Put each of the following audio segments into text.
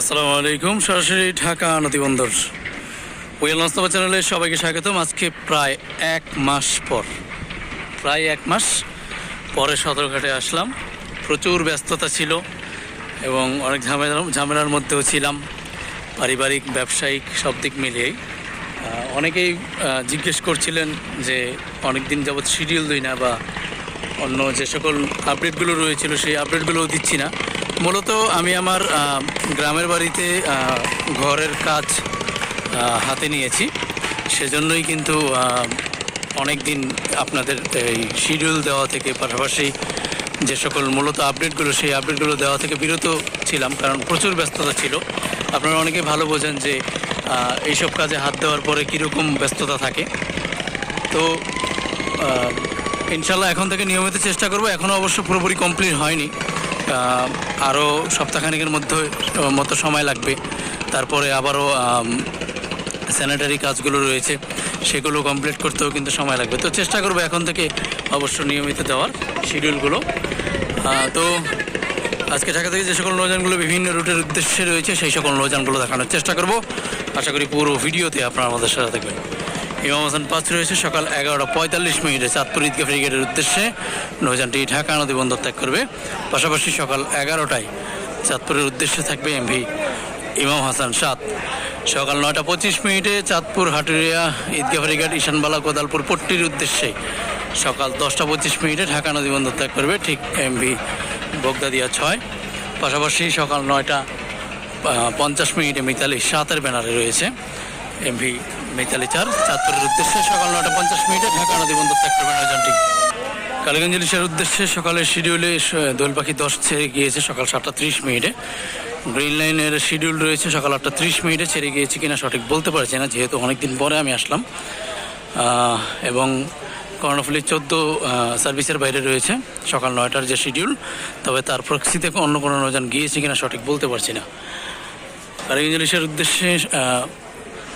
আসসালামু আলাইকুম। সরাসরি ঢাকা নদীবন্দর ওয়েল নাস্তবা চ্যানেলে সবাইকে স্বাগতম। আজকে প্রায় এক মাস পর, প্রায় এক মাস পরে সদরঘাটে আসলাম। প্রচুর ব্যস্ততা ছিল এবং অনেক ঝামেলা ঝামেলার মধ্যেও ছিলাম। পারিবারিক, ব্যবসায়িক সব দিক মিলিয়েই। অনেকেই জিজ্ঞেস করছিলেন যে অনেক দিন যাবৎ শিডিউল দিই না বা অন্য যে সকল আপডেটগুলো রয়েছিল, সেই আপডেটগুলোও দিচ্ছি না। মূলত আমি আমার গ্রামের বাড়িতে ঘরের কাজ হাতে নিয়েছি। সেজন্যই কিন্তু অনেক দিন আপনাদের এই শিডিউল দেওয়া থেকে পাশাপাশি যে সকল মূলত আপডেটগুলো সেই আপডেটগুলো দেওয়া থেকে বিরত ছিলাম, কারণ প্রচুর ব্যস্ততা ছিল। আপনারা অনেকে ভালো বোঝেন যে এইসব কাজে হাত দেওয়ার পরে কীরকম ব্যস্ততা থাকে। তো ইনশাল্লাহ এখন থেকে নিয়মিত চেষ্টা করব। এখনও অবশ্য পুরোপুরি কমপ্লিট হয়নি। আরও সপ্তাহখানেকের মধ্যে মতো সময় লাগবে। তারপরে আবারও স্যানিটারি কাজগুলো রয়েছে, সেগুলো কমপ্লিট করতেও কিন্তু সময় লাগবে। তো চেষ্টা করব এখন থেকে অবশ্য নিয়মিত দেওয়ার শিডিউলগুলো তো আজকে ঢাকা থেকে যে সকল নৌযানগুলো বিভিন্ন রুটের উদ্দেশ্যে রয়েছে, সেই সকল নৌযানগুলো দেখানোর চেষ্টা করব। আশা করি পুরো ভিডিওতে আপনারা আমাদের সাথে থাকবেন। ইমাম হাসান পাঁচ রয়েছে সকাল এগারোটা পঁয়তাল্লিশ মিনিটে চাঁদপুর ঈদগাহ ফ্রিগেটের উদ্দেশ্যে। নৌযানটি ঢাকা নদী বন্দর ত্যাগ করবে। পাশাপাশি সকাল এগারোটায় চাঁদপুরের উদ্দেশ্যে থাকবে এমভি ইমাম হাসান সাত সকাল নয়টা পঁচিশ মিনিটে চাঁদপুর হাটুরিয়া ঈদগাহ ফেরিঘাট ঈশানবালা কোদালপুর পট্টির উদ্দেশ্যে সকাল দশটা পঁচিশ মিনিটে ঢাকা নদী বন্দর ত্যাগ করবে ঠিক এমভি বগদাদিয়া ছয়। পাশাপাশি সকাল নয়টা পঞ্চাশ মিনিটে মিতালি সাতের ব্যানারে রয়েছে। এমভি মিতালি চার, চাঁদপুরের উদ্দেশ্যে সকাল নটা পঞ্চাশ মিনিটে ঢাকা নদী বন্দর ত্যাগ করবে নয়জনটি কালীগঞ্জ ইলিশের উদ্দেশ্যে সকালের শিডিউলে দোয়েল পাখি দশ ছেড়ে গিয়েছে সকাল সাতটা ত্রিশ মিনিটে। গ্রিন লাইনের শিডিউল রয়েছে সকাল আটটা ত্রিশ মিনিটে ছেড়ে গিয়েছে কিনা সঠিক বলতে পারছি না, যেহেতু অনেকদিন পরে আমি আসলাম। এবং কর্ণফুলি চোদ্দ সার্ভিসের বাইরে রয়েছে সকাল নয়টার যে শিডিউল, তবে তার প্রক্সিতে অন্য কোনো নৌযান গিয়েছে কিনা সঠিক বলতে পারছি না। কালীগঞ্জ ইলিশের উদ্দেশ্যে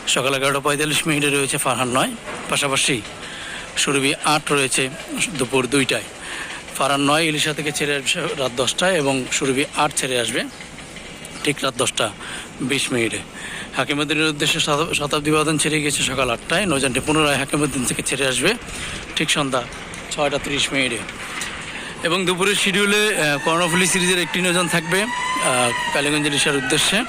সকাল এগারোটা পঁয়তাল্লিশ মিনিটে রয়েছে ফারহান নয়। পাশাপাশি সুরভি আট রয়েছে দুপুর দুইটায়। ফারহান নয়, ইলিশা থেকে ছেড়ে আসবে রাত দশটায় এবং সুরভি আট ছেড়ে আসবে ঠিক রাত দশটা বিশ মিনিটে। হাকিমুদ্দিনের উদ্দেশ্যে শত- শতাব্দী বাদন ছেড়ে গিয়েছে সকাল আটটায়। নৌযানটি পুনরায় হাকিমুদ্দিন থেকে ছেড়ে আসবে ঠিক সন্ধ্যা ছয়টা তিরিশ মিনিটে। এবং দুপুরের শিডিউলে কর্ণফুলি সিরিজের একটি নৌযান থাকবে কালীগঞ্জ ইলিশার উদ্দেশ্যে।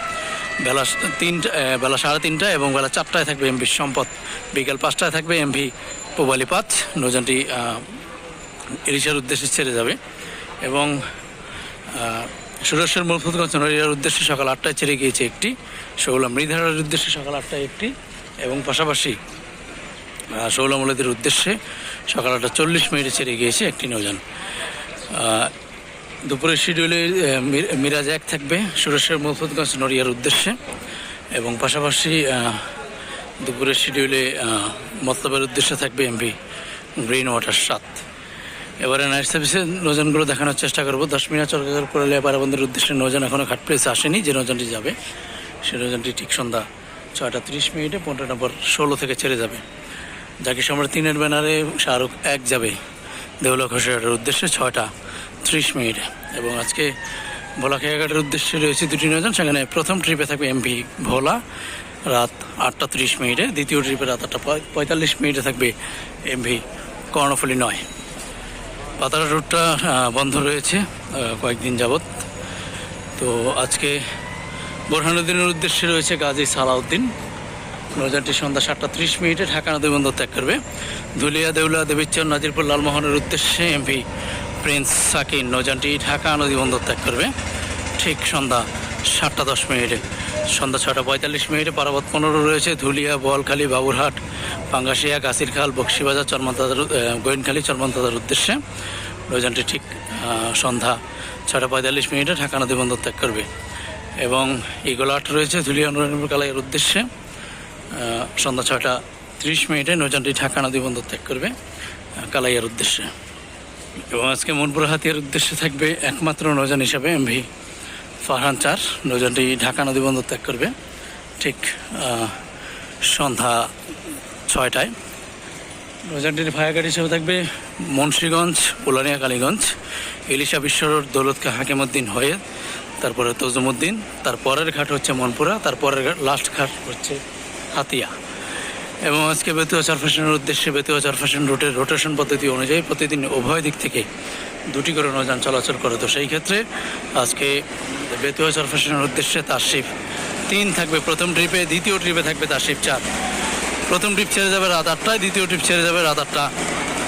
বেলা তিনটা বেলা সাড়ে তিনটা এবং বেলা চারটায় থাকবে এমভি সম্পদ। বিকাল পাঁচটায় থাকবে এমভি পোবালি পাঁচ নৌযানটি আহ, ইলিশার উদ্দেশ্যে ছেড়ে যাবে এবং সুরেশ্বর মুলফুতগঞ্জ নড়িয়ার উদ্দেশ্যে সকাল আটটায় ছেড়ে গিয়েছে একটি শৌলা মৃধারার উদ্দেশ্যে সকাল আটটায় একটি এবং পাশাপাশি শৌলামূলদের উদ্দেশ্যে সকাল আটটা চল্লিশ মিনিটে ছেড়ে গিয়েছে একটি আহ, দুপুরের শিডিউলে মিরাজ এক থাকবে সুরেশ্বর মুলফুতগঞ্জ নড়িয়ার উদ্দেশ্যে। এবং পাশাপাশি দুপুরের শিডিউলে মতলবের উদ্দেশ্যে থাকবে এমভি গ্রিন ওয়াটার সাত। এবারে নাইট সার্ভিসের নৌজানগুলো দেখানোর চেষ্টা করব। দশ মিনিট চরকার করলে পারাবন্দের উদ্দেশ্যে নৌজান এখনও ঘাট প্লেসে আসেনি। যে নৌজানটি যাবে সেই নৌজানটি ঠিক সন্ধ্যা ছয়টা তিরিশ মিনিটে পনেরো নম্বর ষোলো থেকে ছেড়ে যাবে। যাকে সম্রাট তিনের ব্যানারে শাহরুখ এক যাবে। দেউলা ঘোষের উদ্দেশ্যে ছয়টা ত্রিশ মিনিটে। এবং আজকে ভোলা খেয়াঘাটের উদ্দেশ্যে রয়েছে দুটি নৌজান সেখানে প্রথম ট্রিপে থাকবে এমভি ভোলা, রাত আটটা ত্রিশ মিনিটে। দ্বিতীয় ট্রিপে রাত আটটা পঁয়- পঁয়তাল্লিশ মিনিটে থাকবে এমভি কর্ণফুলি নয়। পাতারা রুটটা বন্ধ রয়েছে কয়েকদিন যাবৎ। তো আজকে বোরহানুদ্দিনের উদ্দেশ্যে রয়েছে গাজী সালাউদ্দিন। নৌযানটি সন্ধ্যা সাতটা ত্রিশ মিনিটে ঢাকা নদী বন্দর ত্যাগ করবে। ধুলিয়া দেউলা দেবীচর নাজিরপুর, লালমোহনের উদ্দেশ্যে এমভি প্রিন্স সাকিন নৌযানটি ঢাকা নদী বন্দর ত্যাগ করবে। ঠিক সন্ধ্যা সাতটা দশ মিনিটে। সন্ধ্যা ছটা পঁয়তাল্লিশ মিনিটে পারাবত পনেরো রয়েছে। ধুলিয়া বোয়ালখালী বাবুরহাট পাঙ্গাশিয়া গাছিরখাল বক্সিবাজার চরমন্তাদার গোয়েনখালী চরমন্তাদার উদ্দেশ্যে। নৌযানটি ঠিক সন্ধ্যা ছটা পঁয়তাল্লিশ মিনিটে ঢাকা নদী বন্দর ত্যাগ করবে। এবং ইগোলাট রয়েছে ধুলিয়া নুরানপুর কালাইয়ের উদ্দেশ্যে। সন্ধ্যা ছটা ত্রিশ মিনিটে নৌযানটি ঢাকা নদী বন্দর ত্যাগ করবে কালাইয়ার উদ্দেশ্যে। এবং আজকে মনপুর হাতিয়ার উদ্দেশ্যে থাকবে একমাত্র নৌযান হিসাবে এমভি ফারহান চার। নৌযানটি ঢাকা নদী বন্দর ত্যাগ করবে ঠিক সন্ধ্যা ছয়টায়। নৌযানটির ভায়াঘাট হিসেবে থাকবে মুন্সীগঞ্জ পোলানিয়া কালীগঞ্জ, ইলিশা বিশ্বর দৌলতকে হাকিমুদ্দিন হয়ে, তারপরে তজুমুদ্দিন তারপরের ঘাট হচ্ছে মনপুরা তারপরের ঘাট, লাস্ট ঘাট হচ্ছে হাতিয়া। এবং আজকে বেতুয়া চারফাশনের উদ্দেশ্যে বেতুয়া চারফাশন রুটের রোটেশন পদ্ধতি অনুযায়ী প্রতিদিন উভয় দিক থেকে দুটি করে নৌযান চলাচল করে। তো সেই ক্ষেত্রে আজকে বেতুয়া চারফাশনের উদ্দেশ্যে তারশিফ তিন থাকবে। প্রথম ট্রিপে দ্বিতীয় ট্রিপে থাকবে তারশিফ চার। প্রথম ট্রিপ ছেড়ে যাবে রাত আটটায় দ্বিতীয় ট্রিপ ছেড়ে যাবে রাত আটটা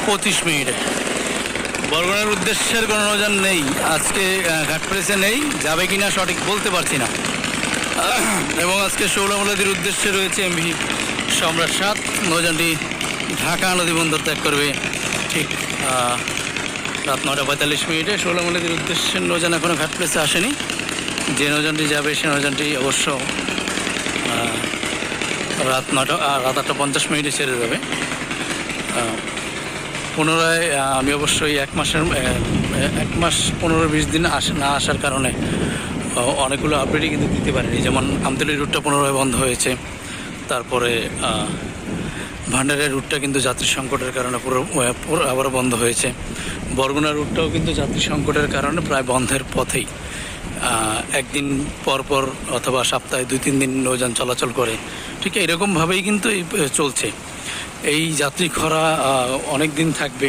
পঁচিশ মিনিটে। বরগুনার উদ্দেশ্যের কোনো নৌযান নেই। আজকে আহ, ঘাট প্রেসে নেই। যাবে কিনা সঠিক বলতে পারছি না। এবং আজকে শৌলামলাদির উদ্দেশ্যে রয়েছে এমভি সম্রাট সাত, নৌযানটি ঢাকা নদী বন্দর ত্যাগ করবে। ঠিক রাত নটা পঁয়তাল্লিশ মিনিটে শৌলামলাদির উদ্দেশ্যে নৌযান এখনও ঘাট প্লেসে আসেনি। যে নৌযানটি যাবে সে নৌযানটি অবশ্য রাত নটা রাত আটটা পঞ্চাশ মিনিটে ছেড়ে যাবে পুনরায় আমি অবশ্যই এক মাসের এক মাস পনেরো বিশ দিন আস, না আসার কারণে অনেকগুলো আপডেটই কিন্তু দিতে পারিনি। যেমন আমতলি রুটটা পুনরায় বন্ধ হয়েছে। তারপরে ভান্ডারের রুটটা কিন্তু যাত্রী সংকটের কারণে পুরো আবারও বন্ধ হয়েছে। বরগুনা রুটটাও কিন্তু যাত্রী সংকটের কারণে প্রায় বন্ধের পথেই। একদিন পর পর অথবা সপ্তাহে দুই, তিন দিন নৌযান চলাচল করে। ঠিক এরকমভাবেই কিন্তু চলছে। এই যাত্রী খরা অনেক দিন থাকবে।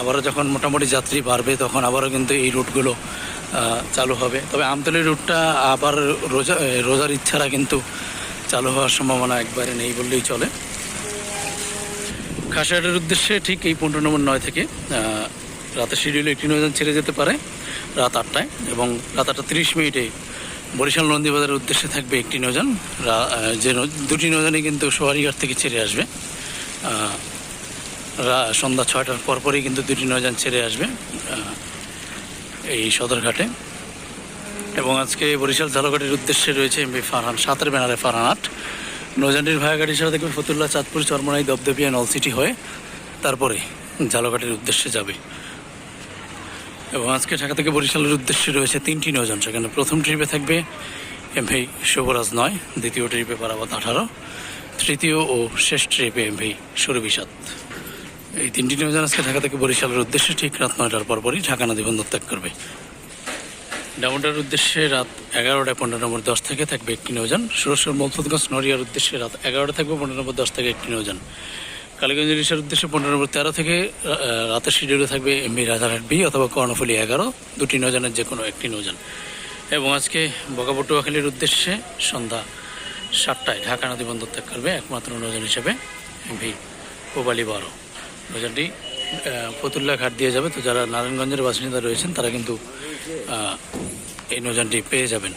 আবারও যখন মোটামুটি যাত্রী বাড়বে, তখন আবারও কিন্তু এই রুটগুলো চালু হবে। তবে আমতলি রুটটা আবার রোজা রোজার ইচ্ছারা কিন্তু চালু হওয়ার সম্ভাবনা একবারে নেই বললেই চলে। খাসিয়াটের উদ্দেশ্যে ঠিক এই পনেরো নম্বর নয় থেকে রাতের শিডিউলে একটি নৌযান ছেড়ে যেতে পারে রাত আটটায় এবং রাত আটটা তিরিশ মিনিটে বরিশাল নন্দীবাজারের উদ্দেশ্যে থাকবে একটি নৌযান। যে দুটি নৌযানই কিন্তু সোয়ারিঘাট থেকে ছেড়ে আসবে। সন্ধ্যা ছয়টার পরপরই কিন্তু দুটি নৌযান ছেড়ে আসবে এই সদরঘাটে এবং আজকে বরিশাল ঝালঘাটের উদ্দেশ্যে রয়েছে এমবি ফারহান, সাতের ব্যানারে ফারহান আট। নৌযানটির ভায়াঘাট হিসাবে দেখবে ফতুল্লা, চাঁদপুর, চরমনাই দপদপিয়া নলসিটি হয়ে তারপরে ঝালঘাটের উদ্দেশ্যে যাবে। এবং আজকে ঢাকা থেকে বরিশালের উদ্দেশ্যে রয়েছে তিনটি নৌযান, সেখানে প্রথম ট্রিপে থাকবে এম এমভি শুভরাজ নয়, দ্বিতীয় ট্রিপে পারাবাত আঠারো, তৃতীয় ও শেষ ট্রিপে এম এমভি সুরবিসাদ এই তিনটি নৌযান আজকে ঢাকা থেকে বরিশালের উদ্দেশ্যে ঠিক রাত নয়টার পরপরই ঢাকা নদী বন্দর ত্যাগ করবে। ডামোডার উদ্দেশ্যে রাত এগারোটায় পনেরো নম্বর দশ থেকে থাকবে একটি নৌযান। সুরেশ্বর মলফুদগঞ্জ নড়িয়ার উদ্দেশ্যে রাত এগারোটা থাকবে পনেরো নম্বর দশ থেকে একটি নৌযান। কালীগঞ্জ ইলিশের উদ্দেশ্যে পনেরো নম্বর তেরো থেকে রাতের শিডিউলে থাকবে এমবি রাজারহাট বি অথবা কর্ণফুলি এগারো, দুটি নৌযানের যে কোনো একটি নৌযান। এবং আজকে বকাপটুয়াখালীর উদ্দেশ্যে সন্ধ্যা সাতটায় ঢাকা নদী বন্দর ত্যাগ করবে একমাত্র নৌযান হিসেবে এমভি কোবালি বারো। নৌযানটি ফতুল্লা ঘাট দিয়ে যাবে। তো যারা নারায়ণগঞ্জের বাসিন্দা রয়েছেন, তারা কিন্তু এই নৌযানটি পেয়ে যাবেন।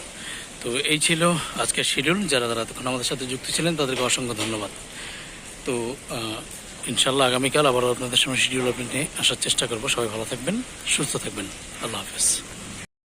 তো এই ছিল আজকের শিডিউল যারা যারা তখন আমাদের সাথে যুক্ত ছিলেন, তাদেরকে অসংখ্য ধন্যবাদ। তো ইনশাল্লাহ আগামীকাল আবারও আপনাদের সামনে শিডিউল আপনি নিয়ে আসার চেষ্টা করব। সবাই ভালো থাকবেন, সুস্থ থাকবেন। আল্লাহ হাফেজ।